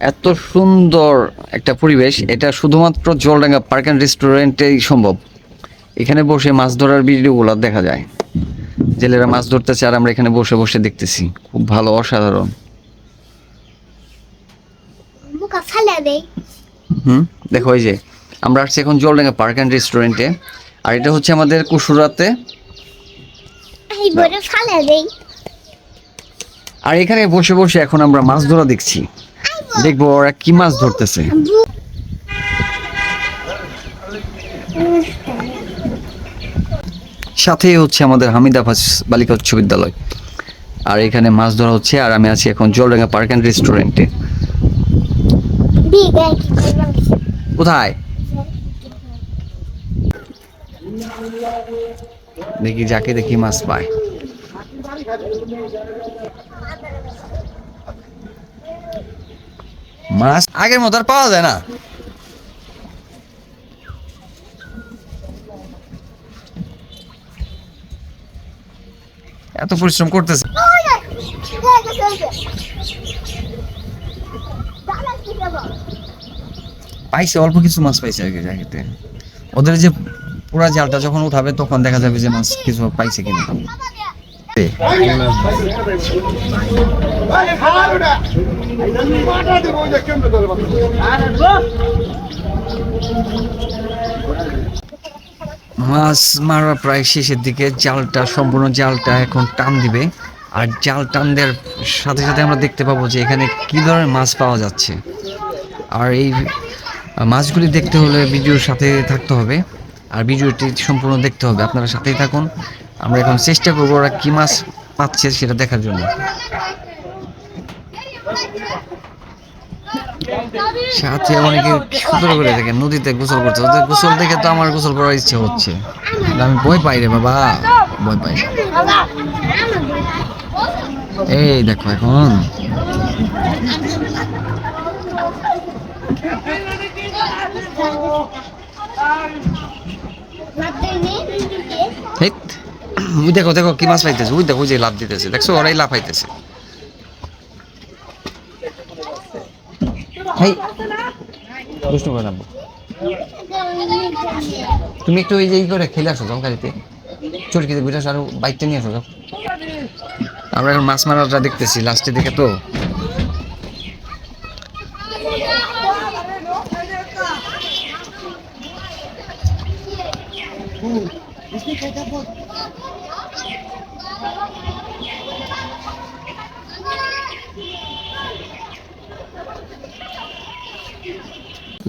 এত সুন্দর একটা পরিবেশ। এটা শুধুমাত্র জলডাঙ্গা পার্ক অ্যান্ড রেস্টুরেন্টেই সম্ভব। এখানে বসে মাছ ধরার ভিডিওগুলো দেখা যায়। জেলেরা মাছ ধরতেছে আর আমরা এখানে বসে বসে দেখতেছি। খুব ভালো অসাধারণ। হুম দেখো এই যে আমরা আসছি এখন জলডাঙ্গা পার্ক অ্যান্ড রেস্টুরেন্টে। আর এটা হচ্ছে আমাদের কুসুরাতে। আর এখানে বসে বসে এখন আমরা মাছ ধরা দেখছি। দেখব ওরা কি মাছ ধরতেছে। সাথে হচ্ছে আমাদের হামিদাবাস বালিকা উচ্চ বিদ্যালয়। আর এখানে মাছ ধরা হচ্ছে, আর আমি আছি এখন জলডাঙ্গা পার্ক অ্যান্ড রেস্টুরেন্টে। কোথায়? দেখি যাকে দেখি মাছ পায়। মাছ আগের মতো আর পাওয়া যায় না। এত পরিশ্রম করতেছে। পাইছে, অল্প কিছু মাছ পাইছে কি জায়গাতে ওদের যে পুরা জালটা যখন উঠাবে, তখন দেখা যাবে যে মাছ কিছু পাইছে কিনা। মাছ মারা প্রায় শেষের দিকে, জালটা, সম্পূর্ণ জালটা এখন টান দিবে। আর জাল টান দেওয়ার সাথে সাথে আমরা দেখতে পাবো যে এখানে কি ধরনের মাছ পাওয়া যাচ্ছে। আর এই মাছগুলি দেখতে হলে ভিডিওর সাথে থাকতে হবে। আর ভিডিওটি সম্পূর্ণ দেখতে হবে। আপনারা সাথেই থাকুন। আমরা এখন চেষ্টা করব ওরা কী মাছ পাচ্ছে সেটা দেখার জন্য। সাথে অনেকে সুন্দর করে দেখেন নদীতে গোসল করছে ওদের গোসল দেখে তো আমার গোসল করার ইচ্ছে হচ্ছে। আমি ভয় পাই রে বাবা ভয় পাই। এই দেখো এখন। হেৎ, ওই দেখো দেখো কি মাছ পাইতেছে। ওই দেখো ওই যে লাভ দিতেছে। দেখছ ওরাই লাভ পাইতেছে। হেই। দুষ্টু করে নামবো। তুমি একটু ওই যে ই করে খেলে আসো যাও গাড়িতে চরকিতে বুঝে আসো আরও বাইকটা নিয়ে আসো যাও। আমরা এখন মাছ মারাটা দেখতেছি লাস্টে দেখে তো।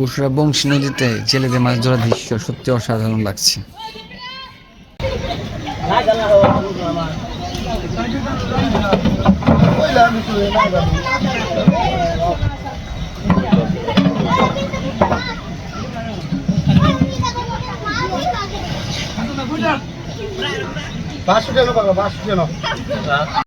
উষরা বংশী নদীতে জেলেদের মাছ ধরা দৃশ্য সত্যি অসাধারণ লাগছে। Hãy subscribe cho kênh